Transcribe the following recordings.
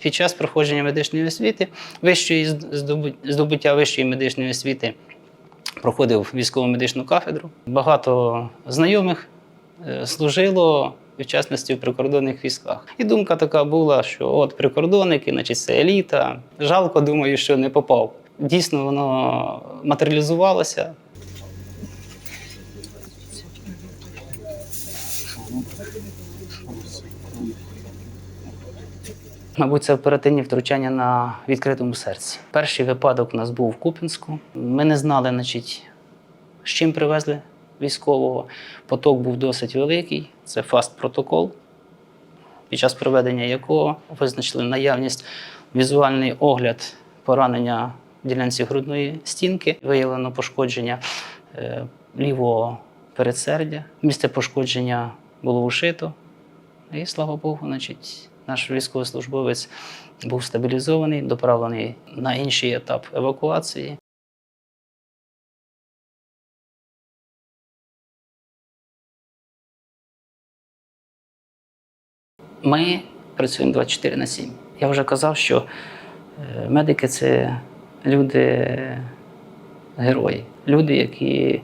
Під час проходження медичної освіти, вищої здобу- здобуття вищої медичної освіти проходив військово медичну кафедру. Багато знайомих е, служило частності в прикордонних військах. І думка така була, що от прикордонники, значить, це еліта. Жалко, думаю, що не попав. Дійсно, воно матеріалізувалося. Мабуть, це оперативні втручання на відкритому серці. Перший випадок у нас був в Куп'янську. Ми не знали, значить, з чим привезли військового. Поток був досить великий. Це фаст-протокол, під час проведення якого визначили наявність візуальний огляд поранення в ділянці грудної стінки. Виявлено пошкодження е, лівого передсердя. Місце пошкодження було ушито. І слава Богу, значить, наш військовослужбовець був стабілізований, доправлений на інший етап евакуації. Ми працюємо 24 на 7. Я вже казав, що е, медики це люди герої, люди, які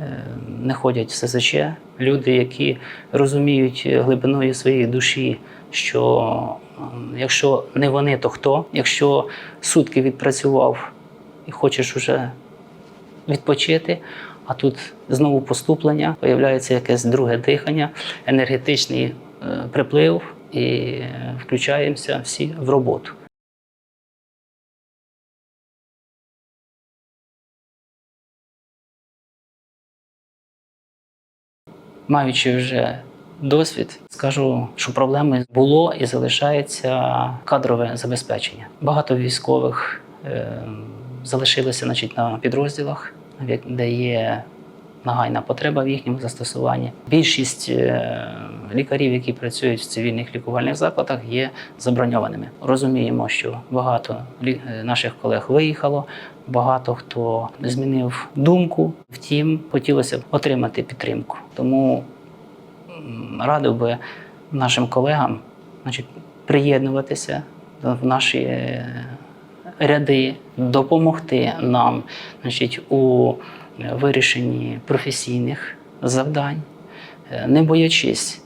е, не ходять в СЗЧ, люди, які розуміють глибиною своєї душі, що якщо не вони, то хто? Якщо сутки відпрацював і хочеш уже відпочити, а тут знову поступлення, появляється якесь друге дихання, енергетичний е, приплив, і е, включаємося всі в роботу. Маючи вже досвід, скажу, що проблеми було і залишається кадрове забезпечення. Багато військових е, залишилися значить, на підрозділах, де є нагайна потреба в їхньому застосуванні. Більшість е, лікарів, які працюють в цивільних лікувальних закладах, є заброньованими. Розуміємо, що багато е, наших колег виїхало, багато хто змінив думку. Втім, хотілося б отримати підтримку. Тому радив би нашим колегам значить, приєднуватися в наші е, ряди, допомогти нам значить, у вирішенні професійних завдань, е, не боячись